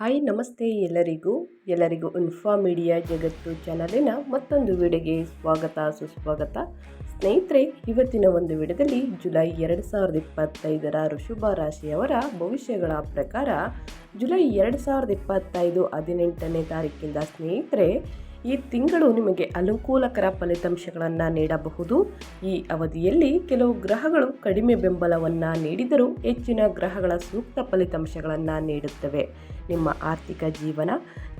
Hi, ನಮಸ್ತೆ ಎಲ್ಲರಿಗೂ. ಎಲ್ಲರಿಗೂ ಇನ್ಫಾ ಮೀಡಿಯಾ ಜಗತ್ತು ಚಾನಲಿನ ಮತ್ತೊಂದು ವಿಡಿಯೋಗೆ ಸ್ವಾಗತ, ಸುಸ್ವಾಗತ. ಸ್ನೇಹಿತರೆ, ಇವತ್ತಿನ ಒಂದು ವಿಡಿಯೋದಲ್ಲಿ ಜುಲೈ ಎರಡು ಸಾವಿರದ ಇಪ್ಪತ್ತೈದರ ಋಷಭ ರಾಶಿಯವರ ಭವಿಷ್ಯಗಳ ಪ್ರಕಾರ ಜುಲೈ ಎರಡು ಸಾವಿರದ ಇಪ್ಪತ್ತೈದು ಹದಿನೆಂಟನೇ ತಾರೀಕಿಂದ ಸ್ನೇಹಿತರೆ ಈ ತಿಂಗಳು ನಿಮಗೆ ಅನುಕೂಲಕರ ಫಲಿತಾಂಶಗಳನ್ನು ನೀಡಬಹುದು. ಈ ಅವಧಿಯಲ್ಲಿ ಕೆಲವು ಗ್ರಹಗಳು ಕಡಿಮೆ ಬೆಂಬಲವನ್ನು ನೀಡಿದರೂ ಹೆಚ್ಚಿನ ಗ್ರಹಗಳ ಸೂಕ್ತ ಫಲಿತಾಂಶಗಳನ್ನು ನೀಡುತ್ತವೆ. ನಿಮ್ಮ ಆರ್ಥಿಕ ಜೀವನ,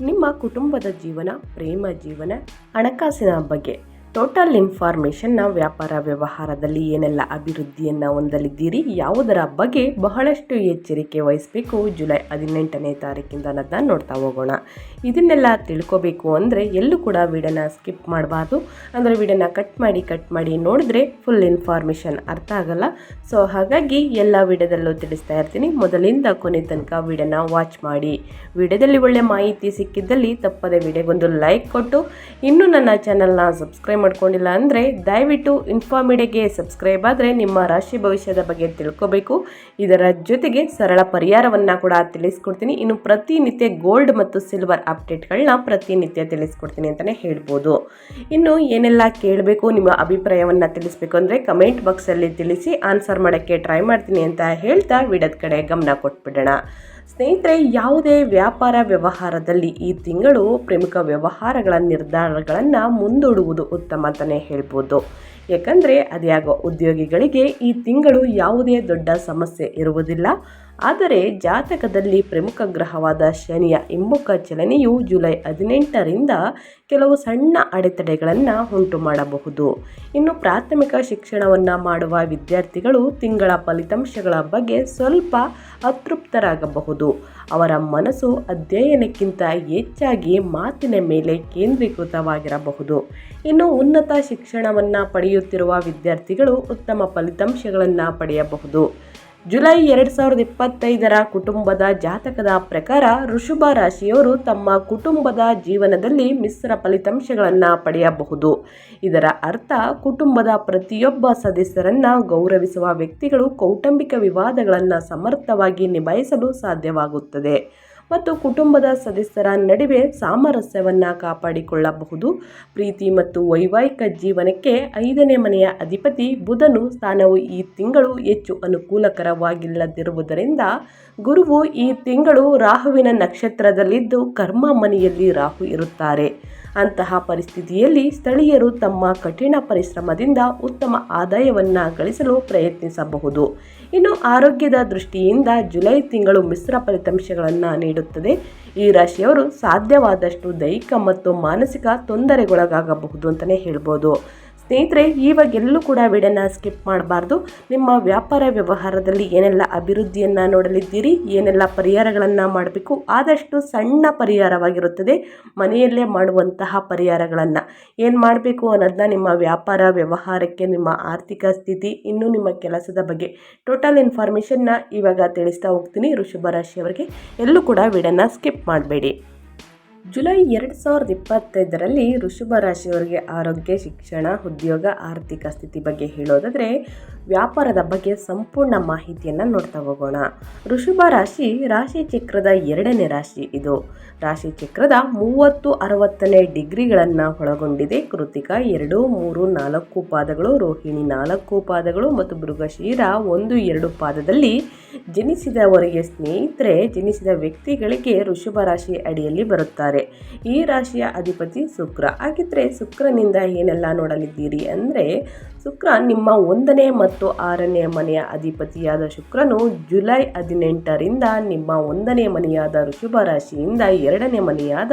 ನಿಮ್ಮ ಕುಟುಂಬದ ಜೀವನ, ಪ್ರೇಮ ಜೀವನ, ಹಣಕಾಸಿನ ಬಗ್ಗೆ. ಟೋಟಲ್ ಇನ್ಫಾರ್ಮೇಷನ್ನ ವ್ಯಾಪಾರ ವ್ಯವಹಾರದಲ್ಲಿ ಏನೆಲ್ಲ ಅಭಿವೃದ್ಧಿಯನ್ನು ಹೊಂದಲಿದ್ದೀರಿ, ಯಾವುದರ ಬಗ್ಗೆ ಬಹಳಷ್ಟು ಎಚ್ಚರಿಕೆ ವಹಿಸಬೇಕು? ಜುಲೈ ಹದಿನೆಂಟನೇ ತಾರೀಕಿಂದ ಅನ್ನೋದನ್ನ ನೋಡ್ತಾ ಹೋಗೋಣ. ಇದನ್ನೆಲ್ಲ ತಿಳ್ಕೋಬೇಕು ಅಂದರೆ ಎಲ್ಲೂ ಕೂಡ ವಿಡಿಯೋನ ಸ್ಕಿಪ್ ಮಾಡಬಾರ್ದು. ಅಂದರೆ ವಿಡಿಯೋನ ಕಟ್ ಮಾಡಿ ಕಟ್ ಮಾಡಿ ನೋಡಿದ್ರೆ ಫುಲ್ ಇನ್ಫಾರ್ಮೇಷನ್ ಅರ್ಥ ಆಗಲ್ಲ. ಸೊ ಹಾಗಾಗಿ ಎಲ್ಲ ವಿಡಿಯೋದಲ್ಲೂ ತಿಳಿಸ್ತಾ ಇರ್ತೀನಿ. ಮೊದಲಿಂದ ಕೊನೆ ತನಕ ವಿಡಿಯೋನ ವಾಚ್ ಮಾಡಿ. ವಿಡಿಯೋದಲ್ಲಿ ಒಳ್ಳೆ ಮಾಹಿತಿ ಸಿಕ್ಕಿದ್ದಲ್ಲಿ ತಪ್ಪದೆ ವಿಡಿಯೋಗೊಂದು ಲೈಕ್ ಕೊಟ್ಟು. ಇನ್ನೂ ನನ್ನ ಚಾನಲ್ನ ಸಬ್ಸ್ಕ್ರೈಬ್ ಮಾಡ್ಕೊಂಡಿಲ್ಲ ಅಂದರೆ ದಯವಿಟ್ಟು ಇನ್ಫಾರ್ಮಿಡಿಯಾಗೆ ಸಬ್ಸ್ಕ್ರೈಬ್ ಆದರೆ ನಿಮ್ಮ ರಾಶಿ ಭವಿಷ್ಯದ ಬಗ್ಗೆ ತಿಳ್ಕೋಬೇಕು. ಇದರ ಜೊತೆಗೆ ಸರಳ ಪರಿಹಾರವನ್ನು ಕೂಡ ತಿಳಿಸ್ಕೊಡ್ತೀನಿ. ಇನ್ನು ಪ್ರತಿನಿತ್ಯ ಗೋಲ್ಡ್ ಮತ್ತು ಸಿಲ್ವರ್ ಅಪ್ಡೇಟ್ಗಳನ್ನ ಪ್ರತಿನಿತ್ಯ ತಿಳಿಸ್ಕೊಡ್ತೀನಿ ಅಂತಲೇ ಹೇಳ್ಬೋದು. ಇನ್ನು ಏನೆಲ್ಲ ಕೇಳಬೇಕು, ನಿಮ್ಮ ಅಭಿಪ್ರಾಯವನ್ನು ತಿಳಿಸ್ಬೇಕು ಅಂದರೆ ಕಮೆಂಟ್ ಬಾಕ್ಸಲ್ಲಿ ತಿಳಿಸಿ ಆನ್ಸರ್ ಮಾಡೋಕ್ಕೆ ಟ್ರೈ ಮಾಡ್ತೀನಿ ಅಂತ ಹೇಳ್ತಾ ವಿಡದ ಕಡೆ ಗಮನ ಕೊಟ್ಬಿಡೋಣ. ಸ್ನೇಹಿತರೆ, ಯಾವುದೇ ವ್ಯಾಪಾರ ವ್ಯವಹಾರದಲ್ಲಿ ಈ ತಿಂಗಳು ಪ್ರಮುಖ ವ್ಯವಹಾರಗಳ ನಿರ್ಧಾರಗಳನ್ನು ಮುಂದೂಡುವುದು ಉತ್ತಮ ಅಂತಲೇ ಹೇಳ್ಬೋದು. ಯಾಕಂದರೆ, ಅದ್ಯಾಗೋ ಉದ್ಯೋಗಿಗಳಿಗೆ ಈ ತಿಂಗಳು ಯಾವುದೇ ದೊಡ್ಡ ಸಮಸ್ಯೆ ಇರುವುದಿಲ್ಲ. ಆದರೆ ಜಾತಕದಲ್ಲಿ ಪ್ರಮುಖ ಗ್ರಹವಾದ ಶನಿಯ ಹಿಮ್ಮುಖ ಚಲನೆಯು ಜುಲೈ ಹದಿನೆಂಟರಿಂದ ಕೆಲವು ಸಣ್ಣ ಅಡೆತಡೆಗಳನ್ನು ಉಂಟು ಮಾಡಬಹುದು. ಇನ್ನು ಪ್ರಾಥಮಿಕ ಶಿಕ್ಷಣವನ್ನು ಮಾಡುವ ವಿದ್ಯಾರ್ಥಿಗಳು ತಿಂಗಳ ಫಲಿತಾಂಶಗಳ ಬಗ್ಗೆ ಸ್ವಲ್ಪ ಅತೃಪ್ತರಾಗಬಹುದು. ಅವರ ಮನಸ್ಸು ಅಧ್ಯಯನಕ್ಕಿಂತ ಹೆಚ್ಚಾಗಿ ಮಾತಿನ ಮೇಲೆ ಕೇಂದ್ರೀಕೃತವಾಗಿರಬಹುದು. ಇನ್ನು ಉನ್ನತ ಶಿಕ್ಷಣವನ್ನು ಪಡೆಯುತ್ತಿರುವ ವಿದ್ಯಾರ್ಥಿಗಳು ಉತ್ತಮ ಫಲಿತಾಂಶಗಳನ್ನು ಪಡೆಯಬಹುದು. ಜುಲೈ ಎರಡು ಸಾವಿರದ ಇಪ್ಪತ್ತೈದರ ಕುಟುಂಬದ ಜಾತಕದ ಪ್ರಕಾರ ಋಷಭ ರಾಶಿಯವರು ತಮ್ಮ ಕುಟುಂಬದ ಜೀವನದಲ್ಲಿ ಮಿಶ್ರ ಫಲಿತಾಂಶಗಳನ್ನು ಪಡೆಯಬಹುದು. ಇದರ ಅರ್ಥ, ಕುಟುಂಬದ ಪ್ರತಿಯೊಬ್ಬ ಸದಸ್ಯರನ್ನು ಗೌರವಿಸುವ ವ್ಯಕ್ತಿಗಳು ಕೌಟುಂಬಿಕ ವಿವಾದಗಳನ್ನು ಸಮರ್ಥವಾಗಿ ನಿಭಾಯಿಸಲು ಸಾಧ್ಯವಾಗುತ್ತದೆ. ಮತ್ತು ಕುಟುಂಬದ ಸದಸ್ಯರ ನಡುವೆ ಸಾಮರಸ್ಯವನ್ನು ಕಾಪಾಡಿಕೊಳ್ಳಬಹುದು. ಪ್ರೀತಿ ಮತ್ತು ವೈವಾಹಿಕ ಜೀವನಕ್ಕೆ ಐದನೇ ಮನೆಯ ಅಧಿಪತಿ ಬುಧನು ಸ್ಥಾನವು ಈ ತಿಂಗಳು ಹೆಚ್ಚು ಅನುಕೂಲಕರವಾಗಿಲ್ಲದಿರುವುದರಿಂದ ಗುರುವು ಈ ತಿಂಗಳು ರಾಹುವಿನ ನಕ್ಷತ್ರದಲ್ಲಿದ್ದು ಕರ್ಮ ಮನೆಯಲ್ಲಿ ರಾಹು ಇರುತ್ತಾರೆ. ಅಂತಹ ಪರಿಸ್ಥಿತಿಯಲ್ಲಿ ಸ್ಥಳೀಯರು ತಮ್ಮ ಕಠಿಣ ಪರಿಶ್ರಮದಿಂದ ಉತ್ತಮ ಆದಾಯವನ್ನು ಗಳಿಸಲು ಪ್ರಯತ್ನಿಸಬಹುದು. ಇನ್ನು ಆರೋಗ್ಯದ ದೃಷ್ಟಿಯಿಂದ ಜುಲೈ ತಿಂಗಳು ಮಿಶ್ರ ಫಲಿತಾಂಶಗಳನ್ನು ನೀಡುತ್ತದೆ. ಈ ರಾಶಿಯವರು ಸಾಧ್ಯವಾದಷ್ಟು ದೈಹಿಕ ಮತ್ತು ಮಾನಸಿಕ ತೊಂದರೆಗೊಳಗಾಗಬಹುದು ಅಂತಲೇ ಹೇಳ್ಬೋದು. ಸ್ನೇಹಿತರೆ ಇವಾಗೆಲ್ಲೂ ಕೂಡ ವಿಡಿಯೋನ ಸ್ಕಿಪ್ ಮಾಡಬಾರ್ದು. ನಿಮ್ಮ ವ್ಯಾಪಾರ ವ್ಯವಹಾರದಲ್ಲಿ ಏನೆಲ್ಲ ಅಭಿವೃದ್ಧಿಯನ್ನು ನೋಡಲಿದ್ದೀರಿ, ಏನೆಲ್ಲ ಪರಿಹಾರಗಳನ್ನು ಮಾಡಬೇಕು, ಆದಷ್ಟು ಸಣ್ಣ ಪರಿಹಾರವಾಗಿರುತ್ತದೆ. ಮನೆಯಲ್ಲೇ ಮಾಡುವಂತಹ ಪರಿಹಾರಗಳನ್ನು. ಏನು ಮಾಡಬೇಕು ಅನ್ನೋದನ್ನ ನಿಮ್ಮ ವ್ಯಾಪಾರ ವ್ಯವಹಾರಕ್ಕೆ, ನಿಮ್ಮ ಆರ್ಥಿಕ ಸ್ಥಿತಿ, ಇನ್ನೂ ನಿಮ್ಮ ಕೆಲಸದ ಬಗ್ಗೆ ಟೋಟಲ್ ಇನ್ಫಾರ್ಮೇಷನ್ನ ಇವಾಗ ತಿಳಿಸ್ತಾ ಹೋಗ್ತೀನಿ. ಋಷಭ ರಾಶಿಯವರಿಗೆ ಎಲ್ಲೂ ಕೂಡ ವಿಡಿಯೋನ ಸ್ಕಿಪ್ ಮಾಡಬೇಡಿ. ಜುಲೈ ಎರಡು ಸಾವಿರದ ಇಪ್ಪತ್ತೈದರಲ್ಲಿ ಋಷಭ ರಾಶಿಯವರಿಗೆ ಆರೋಗ್ಯ ಶಿಕ್ಷಣ ಉದ್ಯೋಗ ಆರ್ಥಿಕ ಸ್ಥಿತಿ ಬಗ್ಗೆ ಹೇಳೋದಾದರೆ ವ್ಯಾಪಾರದ ಬಗ್ಗೆ ಸಂಪೂರ್ಣ ಮಾಹಿತಿಯನ್ನು ನೋಡ್ತಾ ಹೋಗೋಣ. ಋಷಭ ರಾಶಿ ರಾಶಿ ಚಕ್ರದ ಎರಡನೇ ರಾಶಿ ಇದು. ರಾಶಿ ಚಕ್ರದ ಮೂವತ್ತು ಅರವತ್ತನೇ ಡಿಗ್ರಿಗಳನ್ನು ಒಳಗೊಂಡಿದೆ. ಕೃತಿಕ ಎರಡು, ಮೂರು, ನಾಲ್ಕು ಪಾದಗಳು, ರೋಹಿಣಿ ನಾಲ್ಕು ಪಾದಗಳು ಮತ್ತು ಮೃಗಶೀರ ಒಂದು, ಎರಡು ಪಾದದಲ್ಲಿ ಜನಿಸಿದವರಿಗೆ ಸ್ನೇಹಿತರೆ, ಜನಿಸಿದ ವ್ಯಕ್ತಿಗಳಿಗೆ ಋಷಭ ರಾಶಿ ಅಡಿಯಲ್ಲಿ ಬರುತ್ತಾರೆ. ಈ ರಾಶಿಯ ಅಧಿಪತಿ ಶುಕ್ರ. ಹಾಗಿದ್ರೆ ಶುಕ್ರನಿಂದ ಏನೆಲ್ಲ ನೋಡಲಿದ್ದೀರಿ ಅಂದರೆ ಶುಕ್ರ ನಿಮ್ಮ ಒಂದನೇ ಮತ್ತು ಆರನೇ ಮನೆಯ ಅಧಿಪತಿಯಾದ ಶುಕ್ರನು ಜುಲೈ ಹದಿನೆಂಟರಿಂದ ನಿಮ್ಮ ಒಂದನೇ ಮನೆಯಾದ ಋಷಭ ರಾಶಿಯಿಂದ ಎರಡನೇ ಮನೆಯಾದ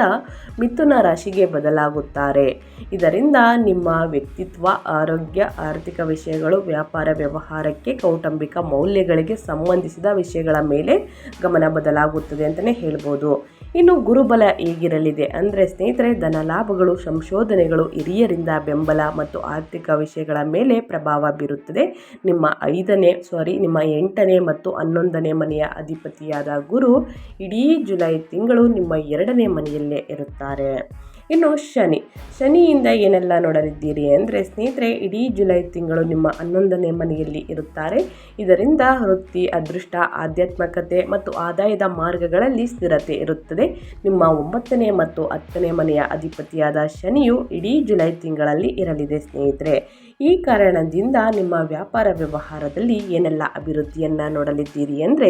ಮಿಥುನ ರಾಶಿಗೆ ಬದಲಾಗುತ್ತಾರೆ. ಇದರಿಂದ ನಿಮ್ಮ ವ್ಯಕ್ತಿತ್ವ, ಆರೋಗ್ಯ, ಆರ್ಥಿಕ ವಿಷಯಗಳು, ವ್ಯಾಪಾರ ವ್ಯವಹಾರಕ್ಕೆ ಕೌಟುಂಬಿಕ ಮೌಲ್ಯಗಳಿಗೆ ಸಂಬಂಧಿಸಿದ ವಿಷಯಗಳ ಮೇಲೆ ಗಮನ ಬದಲಾಗುತ್ತದೆ ಅಂತಲೇ ಹೇಳ್ಬೋದು. ಇನ್ನು ಗುರುಬಲ ಹೇಗಿರಲಿದೆ ಅಂದರೆ ಸ್ನೇಹಿತರೆ, ಧನ ಲಾಭಗಳು, ಸಂಶೋಧನೆಗಳು ಹಿರಿಯರಿಂದ ಬೆಂಬಲ ಮತ್ತು ಆರ್ಥಿಕ ವಿಷಯಗಳ ಪ್ರಭಾವ ಬೀರುತ್ತದೆ. ನಿಮ್ಮ ಐದನೇ ಸಾರಿ ನಿಮ್ಮ ಎಂಟನೇ ಮತ್ತು ಹನ್ನೊಂದನೇ ಮನೆಯ ಅಧಿಪತಿಯಾದ ಗುರು ಇಡೀ ಜುಲೈ ತಿಂಗಳು ನಿಮ್ಮ ಎರಡನೇ ಮನೆಯಲ್ಲೇ ಇರುತ್ತಾರೆ. ಇನ್ನು ಶನಿ, ಶನಿಯಿಂದ ಏನೆಲ್ಲ ನೋಡಲಿದ್ದೀರಿ ಅಂದರೆ ಸ್ನೇಹಿತರೆ, ಇಡೀ ಜುಲೈ ತಿಂಗಳು ನಿಮ್ಮ ಹನ್ನೊಂದನೇ ಮನೆಯಲ್ಲಿ ಇರುತ್ತಾರೆ. ಇದರಿಂದ ವೃತ್ತಿ, ಅದೃಷ್ಟ, ಆಧ್ಯಾತ್ಮಿಕತೆ ಮತ್ತು ಆದಾಯದ ಮಾರ್ಗಗಳಲ್ಲಿ ಸ್ಥಿರತೆ ಇರುತ್ತದೆ. ನಿಮ್ಮ ಒಂಬತ್ತನೇ ಮತ್ತು ಹತ್ತನೇ ಮನೆಯ ಅಧಿಪತಿಯಾದ ಶನಿಯು ಇಡೀ ಜುಲೈ ತಿಂಗಳಲ್ಲಿ ಇರಲಿದೆ ಸ್ನೇಹಿತರೆ. ಈ ಕಾರಣದಿಂದ ನಿಮ್ಮ ವ್ಯಾಪಾರ ವ್ಯವಹಾರದಲ್ಲಿ ಏನೆಲ್ಲ ಅಭಿವೃದ್ಧಿಯನ್ನು ನೋಡಲಿದ್ದೀರಿ ಅಂದರೆ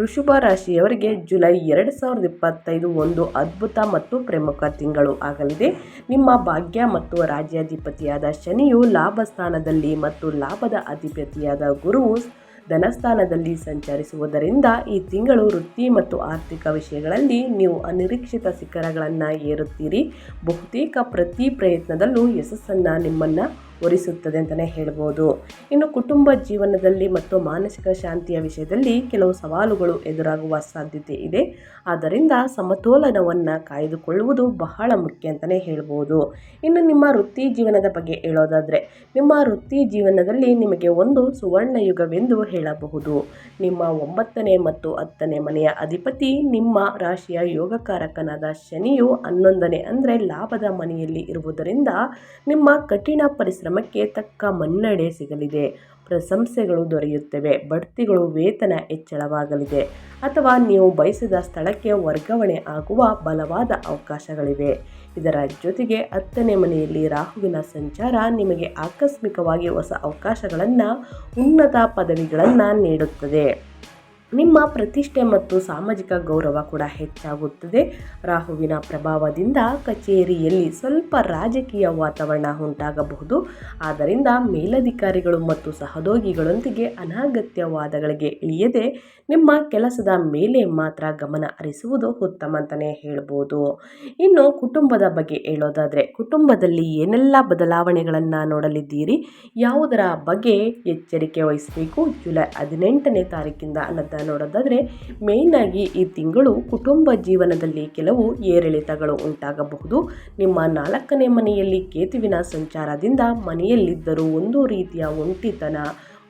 ಋಷಭ ರಾಶಿಯವರಿಗೆ ಜುಲೈ ಎರಡು ಸಾವಿರದ ಇಪ್ಪತ್ತೈದು ಒಂದು ಅದ್ಭುತ ಮತ್ತು ಪ್ರಮುಖ ತಿಂಗಳು ಆಗಲಿದೆ. ನಿಮ್ಮ ಭಾಗ್ಯ ಮತ್ತು ರಾಜ್ಯಾಧಿಪತಿಯಾದ ಶನಿಯು ಲಾಭ ಸ್ಥಾನದಲ್ಲಿ ಮತ್ತು ಲಾಭದ ಅಧಿಪತಿಯಾದ ಗುರುವು ಧನಸ್ಥಾನದಲ್ಲಿ ಸಂಚರಿಸುವುದರಿಂದ ಈ ತಿಂಗಳು ವೃತ್ತಿ ಮತ್ತು ಆರ್ಥಿಕ ವಿಷಯಗಳಲ್ಲಿ ನೀವು ಅನಿರೀಕ್ಷಿತ ಶಿಖರಗಳನ್ನು ಏರುತ್ತೀರಿ. ಬಹುತೇಕ ಪ್ರತಿ ಪ್ರಯತ್ನದಲ್ಲೂ ಯಶಸ್ಸನ್ನು ನಿಮ್ಮನ್ನು ಒರಿಸುತ್ತದೆ ಅಂತಲೇ ಹೇಳ್ಬೋದು. ಇನ್ನು ಕುಟುಂಬ ಜೀವನದಲ್ಲಿ ಮತ್ತು ಮಾನಸಿಕ ಶಾಂತಿಯ ವಿಷಯದಲ್ಲಿ ಕೆಲವು ಸವಾಲುಗಳು ಎದುರಾಗುವ ಸಾಧ್ಯತೆ ಇದೆ. ಆದ್ದರಿಂದ ಸಮತೋಲನವನ್ನು ಕಾಯ್ದುಕೊಳ್ಳುವುದು ಬಹಳ ಮುಖ್ಯ ಅಂತಲೇ ಹೇಳ್ಬೋದು. ಇನ್ನು ನಿಮ್ಮ ವೃತ್ತಿ ಜೀವನದ ಬಗ್ಗೆ ಹೇಳೋದಾದರೆ, ನಿಮ್ಮ ವೃತ್ತಿ ಜೀವನದಲ್ಲಿ ನಿಮಗೆ ಒಂದು ಸುವರ್ಣ ಯುಗವೆಂದು ಹೇಳಬಹುದು. ನಿಮ್ಮ ಒಂಬತ್ತನೇ ಮತ್ತು ಹತ್ತನೇ ಮನೆಯ ಅಧಿಪತಿ, ನಿಮ್ಮ ರಾಶಿಯ ಯೋಗಕಾರಕನಾದ ಶನಿಯು ಹನ್ನೊಂದನೇ ಅಂದರೆ ಲಾಭದ ಮನೆಯಲ್ಲಿ ಇರುವುದರಿಂದ ನಿಮ್ಮ ಕಠಿಣ ಪರಿಶ್ರಮಕ್ಕೆ ತಕ್ಕ ಮನ್ನಣೆ ಸಿಗಲಿದೆ. ಪ್ರಶಂಸೆಗಳು ದೊರೆಯುತ್ತವೆ. ಬಡ್ತಿಗಳು ವೇತನ ಹೆಚ್ಚಳವಾಗಲಿದೆ. ಅಥವಾ ನೀವು ಬಯಸಿದ ಸ್ಥಳಕ್ಕೆ ವರ್ಗಾವಣೆ ಆಗುವ ಬಲವಾದ ಅವಕಾಶಗಳಿವೆ. ಇದರ ಜೊತೆಗೆ ಹತ್ತನೇ ಮನೆಯಲ್ಲಿ ರಾಹುವಿನ ಸಂಚಾರ ನಿಮಗೆ ಆಕಸ್ಮಿಕವಾಗಿ ಹೊಸ ಅವಕಾಶಗಳನ್ನು, ಉನ್ನತ ಪದವಿಗಳನ್ನು ನೀಡುತ್ತದೆ. ನಿಮ್ಮ ಪ್ರತಿಷ್ಠೆ ಮತ್ತು ಸಾಮಾಜಿಕ ಗೌರವ ಕೂಡ ಹೆಚ್ಚಾಗುತ್ತದೆ. ರಾಹುವಿನ ಪ್ರಭಾವದಿಂದ ಕಚೇರಿಯಲ್ಲಿ ಸ್ವಲ್ಪ ರಾಜಕೀಯ ವಾತಾವರಣ ಉಂಟಾಗಬಹುದು. ಆದ್ದರಿಂದ ಮೇಲಧಿಕಾರಿಗಳು ಮತ್ತು ಸಹೋದ್ಯೋಗಿಗಳೊಂದಿಗೆ ಅನಗತ್ಯ ವಾದಗಳಿಗೆ ಇಳಿಯದೆ ನಿಮ್ಮ ಕೆಲಸದ ಮೇಲೆ ಮಾತ್ರ ಗಮನ ಹರಿಸುವುದು ಉತ್ತಮ ಅಂತಲೇ ಹೇಳ್ಬೋದು. ಇನ್ನು ಕುಟುಂಬದ ಬಗ್ಗೆ ಹೇಳೋದಾದರೆ, ಕುಟುಂಬದಲ್ಲಿ ಏನೆಲ್ಲ ಬದಲಾವಣೆಗಳನ್ನು ನೋಡಲಿದ್ದೀರಿ? ಯಾವುದರ ಬಗ್ಗೆ ಎಚ್ಚರಿಕೆ ವಹಿಸಬೇಕು? ಜುಲೈ ಹದಿನೆಂಟನೇ ತಾರೀಕಿಂದ ಅನ್ನೋದನ್ನ ನೋಡೋದಾದರೆ ಆಗಿ ಈ ತಿಂಗಳು ಕುಟುಂಬ ಜೀವನದಲ್ಲಿ ಕೆಲವು ಏರಿಳಿತಗಳು ಉಂಟಾಗಬಹುದು. ನಿಮ್ಮ ನಾಲ್ಕನೇ ಮನೆಯಲ್ಲಿ ಕೇತುವಿನ ಸಂಚಾರದಿಂದ ಮನೆಯಲ್ಲಿದ್ದರೂ ಒಂದು ರೀತಿಯ ಒಂಟಿತನ,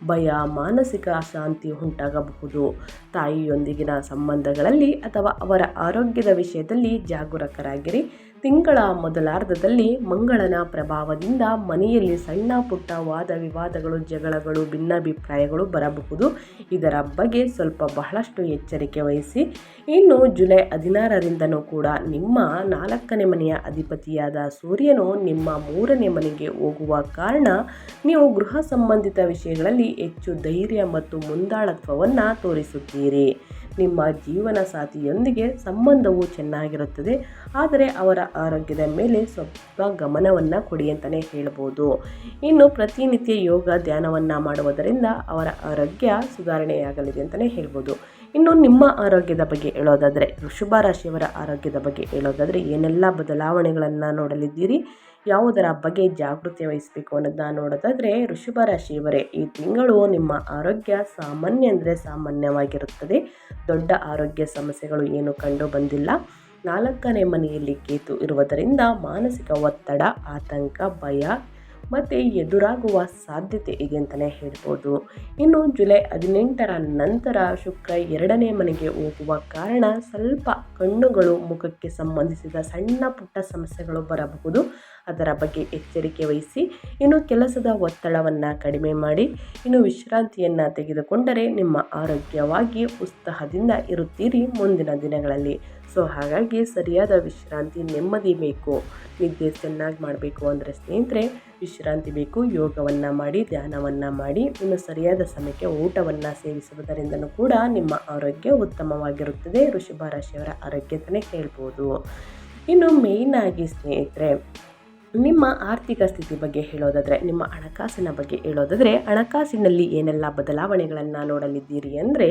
ಭಯ, ಮಾನಸಿಕ ಅಶಾಂತಿ ಉಂಟಾಗಬಹುದು. ತಾಯಿಯೊಂದಿಗಿನ ಸಂಬಂಧಗಳಲ್ಲಿ ಅಥವಾ ಅವರ ಆರೋಗ್ಯದ ವಿಷಯದಲ್ಲಿ ಜಾಗರೂಕರಾಗಿರಿ. ತಿಂಗಳ ಮೊದಲಾರ್ಧದಲ್ಲಿ ಮಂಗಳನ ಪ್ರಭಾವದಿಂದ ಮನೆಯಲ್ಲಿ ಸಣ್ಣ ಪುಟ್ಟ ವಾದ ವಿವಾದಗಳು, ಜಗಳಗಳು, ಭಿನ್ನಾಭಿಪ್ರಾಯಗಳು ಬರಬಹುದು. ಇದರ ಬಗ್ಗೆ ಸ್ವಲ್ಪ ಬಹಳಷ್ಟು ಎಚ್ಚರಿಕೆ ವಹಿಸಿ. ಇನ್ನು ಜುಲೈ ಹದಿನಾರರಿಂದನೂ ಕೂಡ ನಿಮ್ಮ ನಾಲ್ಕನೇ ಮನೆಯ ಅಧಿಪತಿಯಾದ ಸೂರ್ಯನು ನಿಮ್ಮ ಮೂರನೇ ಮನೆಗೆ ಹೋಗುವ ಕಾರಣ ನೀವು ಗೃಹ ಸಂಬಂಧಿತ ವಿಷಯಗಳಲ್ಲಿ ಹೆಚ್ಚು ಧೈರ್ಯ ಮತ್ತು ಮುಂದಾಳತ್ವವನ್ನು ತೋರಿಸುತ್ತೀರಿ. ನಿಮ್ಮ ಜೀವನ ಸಾಥಿಯೊಂದಿಗೆ ಸಂಬಂಧವು ಚೆನ್ನಾಗಿರುತ್ತದೆ. ಆದರೆ ಅವರ ಆರೋಗ್ಯದ ಮೇಲೆ ಸ್ವಲ್ಪ ಗಮನವನ್ನು ಕೊಡಿ ಅಂತಲೇ ಹೇಳ್ಬೋದು. ಇನ್ನು ಪ್ರತಿನಿತ್ಯ ಯೋಗ, ಧ್ಯಾನವನ್ನು ಮಾಡುವುದರಿಂದ ಅವರ ಆರೋಗ್ಯ ಸುಧಾರಣೆಯಾಗಲಿದೆ ಅಂತಲೇ ಹೇಳ್ಬೋದು. ಇನ್ನು ನಿಮ್ಮ ಆರೋಗ್ಯದ ಬಗ್ಗೆ ಹೇಳೋದಾದರೆ, ವೃಷಭ ರಾಶಿಯವರ ಆರೋಗ್ಯದ ಬಗ್ಗೆ ಹೇಳೋದಾದರೆ ಏನೆಲ್ಲ ಬದಲಾವಣೆಗಳನ್ನು ನೋಡಲಿದ್ದೀರಿ? ಯಾವುದರ ಬಗ್ಗೆ ಜಾಗೃತಿ ವಹಿಸಬೇಕು ಅನ್ನೋದನ್ನ ನೋಡೋದಾದರೆ ವೃಷಭ ರಾಶಿಯವರೇ, ಈ ತಿಂಗಳು ನಿಮ್ಮ ಆರೋಗ್ಯ ಸಾಮಾನ್ಯ ಅಂದರೆ ಸಾಮಾನ್ಯವಾಗಿರುತ್ತದೆ. ದೊಡ್ಡ ಆರೋಗ್ಯ ಸಮಸ್ಯೆಗಳು ಏನು ಕಂಡು ಬಂದಿಲ್ಲ. ನಾಲ್ಕನೇ ಮನೆಯಲ್ಲಿ ಕೇತು ಇರುವುದರಿಂದ ಮಾನಸಿಕ ಒತ್ತಡ, ಆತಂಕ, ಭಯ ಮತ್ತು ಎದುರಾಗುವ ಸಾಧ್ಯತೆ ಇದೆ ಅಂತಲೇ ಹೇಳ್ಬೋದು. ಇನ್ನು ಜುಲೈ ಹದಿನೆಂಟರ ನಂತರ ಶುಕ್ರ ಎರಡನೇ ಮನೆಗೆ ಹೋಗುವ ಕಾರಣ ಸ್ವಲ್ಪ ಕಣ್ಣುಗಳು ಮುಖಕ್ಕೆ ಸಂಬಂಧಿಸಿದ ಸಣ್ಣ ಪುಟ್ಟ ಸಮಸ್ಯೆಗಳು ಬರಬಹುದು. ಅದರ ಬಗ್ಗೆ ಎಚ್ಚರಿಕೆ ವಹಿಸಿ, ಇನ್ನು ಕೆಲಸದ ಒತ್ತಡವನ್ನು ಕಡಿಮೆ ಮಾಡಿ, ಇನ್ನು ವಿಶ್ರಾಂತಿಯನ್ನು ತೆಗೆದುಕೊಂಡರೆ ನಿಮ್ಮ ಆರೋಗ್ಯವಾಗಿ ಉತ್ಸಾಹದಿಂದ ಇರುತ್ತೀರಿ ಮುಂದಿನ ದಿನಗಳಲ್ಲಿ. ಸೊ ಹಾಗಾಗಿ ಸರಿಯಾದ ವಿಶ್ರಾಂತಿ ನೆಮ್ಮದಿ ಬೇಕು. ನಿದ್ದೆ ಚೆನ್ನಾಗಿ ಮಾಡಬೇಕು ಅಂದರೆ ಸ್ನೇಹಿತರೆ, ವಿಶ್ರಾಂತಿ ಬೇಕು, ಯೋಗವನ್ನು ಮಾಡಿ, ಧ್ಯಾನವನ್ನು ಮಾಡಿ, ಇನ್ನು ಸರಿಯಾದ ಸಮಯಕ್ಕೆ ಊಟವನ್ನು ಸೇವಿಸುವುದರಿಂದಲೂ ಕೂಡ ನಿಮ್ಮ ಆರೋಗ್ಯ ಉತ್ತಮವಾಗಿರುತ್ತದೆ. ವೃಷಭ ರಾಶಿಯವರ ಆರೋಗ್ಯ ಅಂತಲೇ ಹೇಳ್ಬೋದು. ಇನ್ನು ಮೇಯ್ನಾಗಿ ಸ್ನೇಹಿತರೆ ನಿಮ್ಮ ಆರ್ಥಿಕ ಸ್ಥಿತಿ ಬಗ್ಗೆ ಹೇಳೋದಾದರೆ, ನಿಮ್ಮ ಹಣಕಾಸಿನ ಬಗ್ಗೆ ಹೇಳೋದಾದರೆ, ಹಣಕಾಸಿನಲ್ಲಿ ಏನೆಲ್ಲ ಬದಲಾವಣೆಗಳನ್ನು ನೋಡಲಿದ್ದೀರಿ ಅಂದರೆ,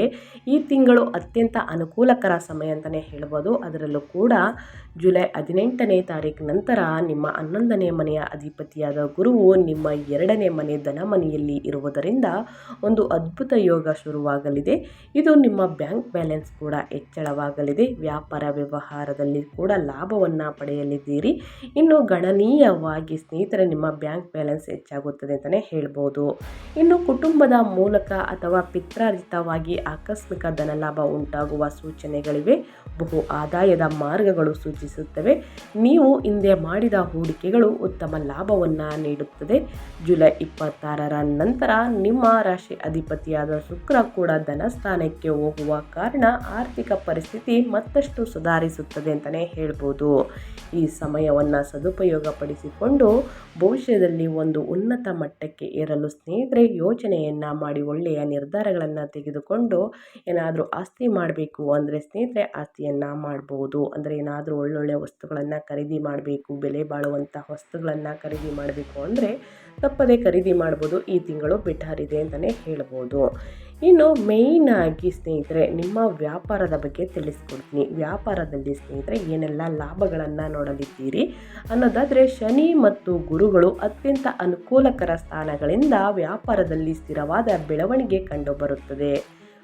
ಈ ತಿಂಗಳು ಅತ್ಯಂತ ಅನುಕೂಲಕರ ಸಮಯ ಅಂತಲೇ ಹೇಳ್ಬೋದು. ಅದರಲ್ಲೂ ಕೂಡ ಜುಲೈ ಹದಿನೆಂಟನೇ ತಾರೀಕು ನಂತರ ನಿಮ್ಮ ಹನ್ನೊಂದನೇ ಮನೆಯ ಅಧಿಪತಿಯಾದ ಗುರುವು ನಿಮ್ಮ ಎರಡನೇ ಮನೆ ಧನ ಮನೆಯಲ್ಲಿ ಇರುವುದರಿಂದ ಒಂದು ಅದ್ಭುತ ಯೋಗ ಶುರುವಾಗಲಿದೆ. ಇದು ನಿಮ್ಮ ಬ್ಯಾಂಕ್ ಬ್ಯಾಲೆನ್ಸ್ ಕೂಡ ಹೆಚ್ಚಳವಾಗಲಿದೆ. ವ್ಯಾಪಾರ ವ್ಯವಹಾರದಲ್ಲಿ ಕೂಡ ಲಾಭವನ್ನು ಪಡೆಯಲಿದ್ದೀರಿ. ಇನ್ನು ಗಣನೀಯ ಖಂಡಿತವಾಗಿ ಸ್ನೇಹಿತರೆ, ನಿಮ್ಮ ಬ್ಯಾಂಕ್ ಬ್ಯಾಲೆನ್ಸ್ ಹೆಚ್ಚಾಗುತ್ತದೆ ಅಂತಲೇ ಹೇಳ್ಬೋದು. ಇನ್ನು ಕುಟುಂಬದ ಮೂಲಕ ಅಥವಾ ಪಿತ್ರಾರ್ಜಿತವಾಗಿ ಆಕಸ್ಮಿಕ ಧನಲಾಭ ಉಂಟಾಗುವ ಸೂಚನೆಗಳಿವೆ. ಬಹು ಆದಾಯದ ಮಾರ್ಗಗಳು ಸೂಚಿಸುತ್ತವೆ. ನೀವು ಹಿಂದೆ ಮಾಡಿದ ಹೂಡಿಕೆಗಳು ಉತ್ತಮ ಲಾಭವನ್ನು ನೀಡುತ್ತದೆ. ಜುಲೈ ಇಪ್ಪತ್ತಾರರ ನಂತರ ನಿಮ್ಮ ರಾಶಿ ಅಧಿಪತಿಯಾದ ಶುಕ್ರ ಕೂಡ ಧನಸ್ಥಾನಕ್ಕೆ ಹೋಗುವ ಕಾರಣ ಆರ್ಥಿಕ ಪರಿಸ್ಥಿತಿ ಮತ್ತಷ್ಟು ಸುಧಾರಿಸುತ್ತದೆ ಅಂತಲೇ ಹೇಳ್ಬೋದು. ಈ ಸಮಯವನ್ನು ಸದುಪಯೋಗಪಡಿಸಿಕೊಂಡು ಭವಿಷ್ಯದಲ್ಲಿ ಒಂದು ಉನ್ನತ ಮಟ್ಟಕ್ಕೆ ಏರಲು ಸ್ನೇಹಿತರೆ ಯೋಚನೆಯನ್ನು ಮಾಡಿ ಒಳ್ಳೆಯ ನಿರ್ಧಾರಗಳನ್ನು ತೆಗೆದುಕೊಂಡು ಏನಾದರೂ ಆಸ್ತಿ ಮಾಡಬೇಕು ಅಂದರೆ ಸ್ನೇಹಿತರೆ ಆಸ್ತಿಯನ್ನು ಮಾಡ್ಬೋದು. ಅಂದರೆ ಏನಾದರೂ ಒಳ್ಳೊಳ್ಳೆಯ ವಸ್ತುಗಳನ್ನು ಖರೀದಿ ಮಾಡಬೇಕು, ಬೆಲೆ ಬಾಳುವಂಥ ವಸ್ತುಗಳನ್ನು ಖರೀದಿ ಮಾಡಬೇಕು ಅಂದರೆ ತಪ್ಪದೇ ಖರೀದಿ ಮಾಡ್ಬೋದು. ಈ ತಿಂಗಳು ಬಿಟ್ಟಾರಿದೆ ಅಂತಲೇ ಹೇಳ್ಬೋದು. ಇನ್ನು ಮೇಯ್ನಾಗಿ ಸ್ನೇಹಿತರೆ, ನಿಮ್ಮ ವ್ಯಾಪಾರದ ಬಗ್ಗೆ ತಿಳಿಸ್ಕೊಡ್ತೀನಿ. ವ್ಯಾಪಾರದಲ್ಲಿ ಸ್ನೇಹಿತರೆ, ಏನೆಲ್ಲ ಲಾಭಗಳನ್ನು ನೋಡಲಿದ್ದೀರಿ ಅನ್ನೋದಾದರೆ ಶನಿ ಮತ್ತು ಗುರುಗಳು ಅತ್ಯಂತ ಅನುಕೂಲಕರ ಸ್ಥಾನಗಳಿಂದ ವ್ಯಾಪಾರದಲ್ಲಿ ಸ್ಥಿರವಾದ ಬೆಳವಣಿಗೆ ಕಂಡುಬರುತ್ತದೆ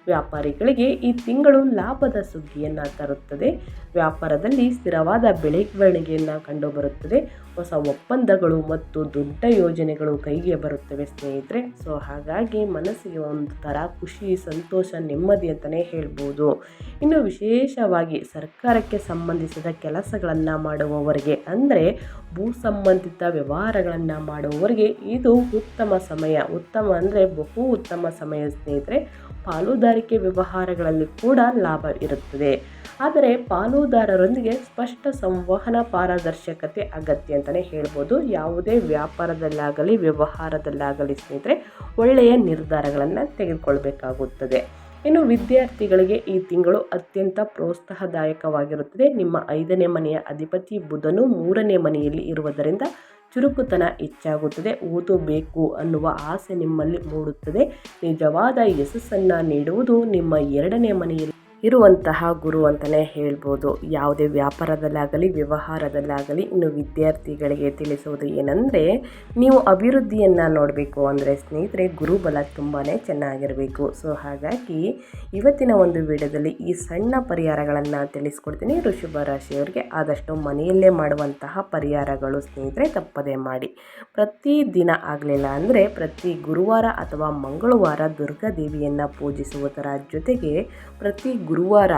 ವ್ಯಾಪಾರಿಗಳಿಗೆ ಈ ತಿಂಗಳು ಲಾಭದ ಸುಗ್ಗಿಯನ್ನು ತರುತ್ತದೆ. ವ್ಯಾಪಾರದಲ್ಲಿ ಸ್ಥಿರವಾದ ಬೆಳವಣಿಗೆಯನ್ನು ಕಂಡುಬರುತ್ತದೆ. ಹೊಸ ಒಪ್ಪಂದಗಳು ಮತ್ತು ದೊಡ್ಡ ಯೋಜನೆಗಳು ಕೈಗೆ ಬರುತ್ತವೆ ಸ್ನೇಹಿತರೆ. ಸೊ, ಹಾಗಾಗಿ ಮನಸ್ಸಿಗೆ ಒಂದು ಥರ ಖುಷಿ, ಸಂತೋಷ, ನೆಮ್ಮದಿ ಅಂತಲೇ ಹೇಳ್ಬೋದು. ಇನ್ನು ವಿಶೇಷವಾಗಿ ಸರ್ಕಾರಕ್ಕೆ ಸಂಬಂಧಿಸಿದ ಕೆಲಸಗಳನ್ನು ಮಾಡುವವರಿಗೆ, ಅಂದರೆ ಭೂ ಸಂಬಂಧಿತ ವ್ಯವಹಾರಗಳನ್ನು ಮಾಡುವವರಿಗೆ ಇದು ಉತ್ತಮ ಸಮಯ. ಉತ್ತಮ ಅಂದರೆ ಬಹು ಉತ್ತಮ ಸಮಯ ಸ್ನೇಹಿತರೆ. ಪಾಲುದಾರಿಕೆ ವ್ಯವಹಾರಗಳಲ್ಲಿ ಕೂಡ ಲಾಭ ಇರುತ್ತದೆ. ಆದರೆ ಪಾಲುದಾರರೊಂದಿಗೆ ಸ್ಪಷ್ಟ ಸಂವಹನ ಪಾರದರ್ಶಕತೆ ಅಗತ್ಯ ಅಂತಲೇ ಹೇಳ್ಬೋದು. ಯಾವುದೇ ವ್ಯಾಪಾರದಲ್ಲಾಗಲಿ, ವ್ಯವಹಾರದಲ್ಲಾಗಲಿ ಸ್ನೇಹಿತರೆ, ಒಳ್ಳೆಯ ನಿರ್ಧಾರಗಳನ್ನು ತೆಗೆದುಕೊಳ್ಬೇಕಾಗುತ್ತದೆ. ಇನ್ನು ವಿದ್ಯಾರ್ಥಿಗಳಿಗೆ ಈ ತಿಂಗಳು ಅತ್ಯಂತ ಪ್ರೋತ್ಸಾಹದಾಯಕವಾಗಿರುತ್ತದೆ. ನಿಮ್ಮ ಐದನೇ ಮನೆಯ ಅಧಿಪತಿ ಬುಧನು ಮೂರನೇ ಮನೆಯಲ್ಲಿ ಇರುವುದರಿಂದ ಚುರುಕುತನ ಹೆಚ್ಚಾಗುತ್ತದೆ. ಓದಬೇಕು ಅನ್ನುವ ಆಸೆ ನಿಮ್ಮಲ್ಲಿ ಮೂಡುತ್ತದೆ. ನಿಜವಾದ ಯಶಸ್ಸನ್ನು ನೀಡುವುದು ನಿಮ್ಮ ಎರಡನೇ ಮನೆಯಲ್ಲಿ. ಇರುವಂತಹ ಗುರು ಅಂತಲೇ ಹೇಳ್ಬೋದು. ಯಾವುದೇ ವ್ಯಾಪಾರದಲ್ಲಾಗಲಿ, ವ್ಯವಹಾರದಲ್ಲಾಗಲಿ ಇನ್ನು ವಿದ್ಯಾರ್ಥಿಗಳಿಗೆ ತಿಳಿಸುವುದು ಏನಂದರೆ, ನೀವು ಅಭಿವೃದ್ಧಿಯನ್ನು ನೋಡಬೇಕು ಅಂದರೆ ಸ್ನೇಹಿತರೆ ಗುರುಬಲ ತುಂಬಾ ಚೆನ್ನಾಗಿರಬೇಕು. ಸೊ, ಹಾಗಾಗಿ ಇವತ್ತಿನ ಒಂದು ವಿಡಿಯೋದಲ್ಲಿ ಈ ಸಣ್ಣ ಪರಿಹಾರಗಳನ್ನು ತಿಳಿಸ್ಕೊಡ್ತೀನಿ. ಋಷಭ ರಾಶಿಯವರಿಗೆ ಆದಷ್ಟು ಮನೆಯಲ್ಲೇ ಮಾಡುವಂತಹ ಪರಿಹಾರಗಳು ಸ್ನೇಹಿತರೆ ತಪ್ಪದೇ ಮಾಡಿ. ಪ್ರತಿ ದಿನ ಆಗಲಿಲ್ಲ ಅಂದರೆ ಪ್ರತಿ ಗುರುವಾರ ಅಥವಾ ಮಂಗಳವಾರ ದುರ್ಗಾದೇವಿಯನ್ನು ಪೂಜಿಸುವುದರ ಜೊತೆಗೆ ಪ್ರತಿ ಗುರುವಾರ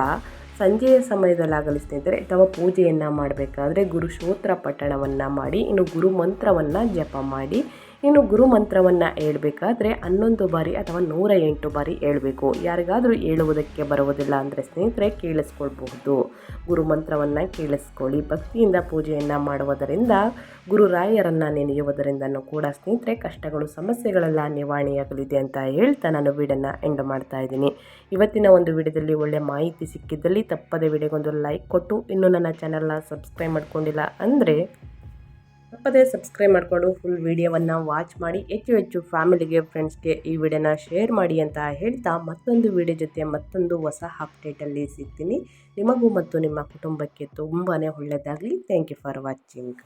ಸಂಜೆಯ ಸಮಯದಲ್ಲಾಗಲಿ ಸ್ನೇಹಿತರೆ ಅಥವಾ ಪೂಜೆಯನ್ನು ಮಾಡಬೇಕಾದ್ರೆ ಗುರು ಸ್ತೋತ್ರ ಪಠಣವನ್ನು ಮಾಡಿ, ಇನ್ನು ಗುರು ಮಂತ್ರವನ್ನು ಜಪ ಮಾಡಿ ಇನ್ನು ಗುರು ಮಂತ್ರವನ್ನು ಹೇಳಬೇಕಾದ್ರೆ ಹನ್ನೊಂದು ಬಾರಿ ಅಥವಾ ನೂರ ಎಂಟು ಬಾರಿ ಹೇಳಬೇಕು. ಯಾರಿಗಾದರೂ ಹೇಳುವುದಕ್ಕೆ ಬರುವುದಿಲ್ಲ ಅಂದರೆ ಸ್ನೇಹಿತರೆ ಕೇಳಿಸ್ಕೊಳ್ಬಹುದು. ಗುರು ಮಂತ್ರವನ್ನು ಕೇಳಿಸ್ಕೊಳ್ಳಿ. ಭಕ್ತಿಯಿಂದ ಪೂಜೆಯನ್ನು ಮಾಡುವುದರಿಂದ ಗುರುರಾಯರನ್ನು ನೆನೆಯುವುದರಿಂದನೂ ಕೂಡ ಸ್ನೇಹಿತರೆ ಕಷ್ಟಗಳು, ಸಮಸ್ಯೆಗಳೆಲ್ಲ ನಿವಾರಣೆಯಾಗಲಿದೆ ಅಂತ ಹೇಳ್ತಾ ನಾನು ವೀಡನ್ನು ಎಂಡ್ ಮಾಡ್ತಾ ಇದ್ದೀನಿ. ಇವತ್ತಿನ ಒಂದು ವಿಡಿಯೋದಲ್ಲಿ ಒಳ್ಳೆ ಮಾಹಿತಿ ಸಿಕ್ಕಿದ್ದಲ್ಲಿ ತಪ್ಪದೆ ವಿಡಿಯೋಗೊಂದು ಲೈಕ್ ಕೊಟ್ಟು, ಇನ್ನೂ ನನ್ನ ಚಾನಲ್ನ ಸಬ್ಸ್ಕ್ರೈಬ್ ಮಾಡ್ಕೊಂಡಿಲ್ಲ ಅಂದರೆ ತಪ್ಪದೇ ಸಬ್ಸ್ಕ್ರೈಬ್ ಮಾಡಿಕೊಂಡು ಫುಲ್ ವಿಡಿಯೋವನ್ನು ವಾಚ್ ಮಾಡಿ, ಹೆಚ್ಚು ಹೆಚ್ಚು ಫ್ಯಾಮಿಲಿಗೆ ಫ್ರೆಂಡ್ಸ್ಗೆ ಈ ವಿಡಿಯೋನ ಶೇರ್ ಮಾಡಿ ಅಂತ ಹೇಳ್ತಾ ಮತ್ತೊಂದು ವಿಡಿಯೋ ಜೊತೆ ಮತ್ತೊಂದು ಹೊಸ ಅಪ್ಡೇಟಲ್ಲಿ ಸಿಗ್ತೀನಿ. ನಿಮಗೂ ಮತ್ತು ನಿಮ್ಮ ಕುಟುಂಬಕ್ಕೆ ತುಂಬಾ ಒಳ್ಳೆಯದಾಗಲಿ ಥ್ಯಾಂಕ್ ಯು ಫಾರ್ ವಾಚಿಂಗ್